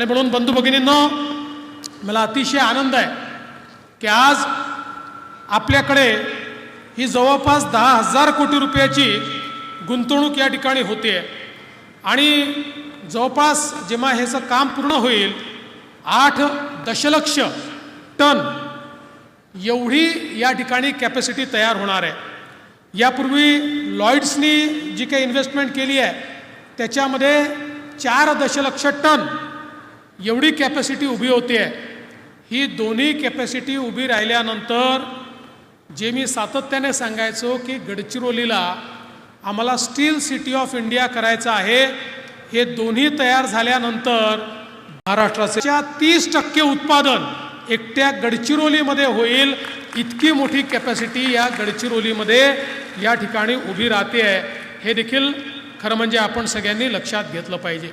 आणि म्हणून बंधू भगिनींनो मला अतिशय आनंद आहे की आज आपल्याकडे ही जवळपास दहा हजार कोटी रुपयाची गुंतवणूक या ठिकाणी होते. आणि जवळपास जेव्हा ह्याचं काम पूर्ण होईल आठ दशलक्ष टन एवढी या ठिकाणी कॅपॅसिटी तयार होणार आहे. यापूर्वी लॉइड्सनी जी काही इन्व्हेस्टमेंट केली आहे त्याच्यामध्ये चार दशलक्ष टन एवढी कॅपॅसिटी उभी होते आहे. ही दोन्ही कॅपॅसिटी उभी राहिल्यानंतर जे मी सातत्याने सांगायचो की गडचिरोलीला आम्हाला स्टील सिटी ऑफ इंडिया करायचं आहे. हे दोन्ही तयार झाल्यानंतर महाराष्ट्राच्या तीस टक्के उत्पादन एकट्या गडचिरोलीमध्ये होईल. इतकी मोठी कॅपॅसिटी या गडचिरोलीमध्ये या ठिकाणी उभी राहते. आहे हे देखील खरं म्हणजे आपण सगळ्यांनी लक्षात घेतलं पाहिजे.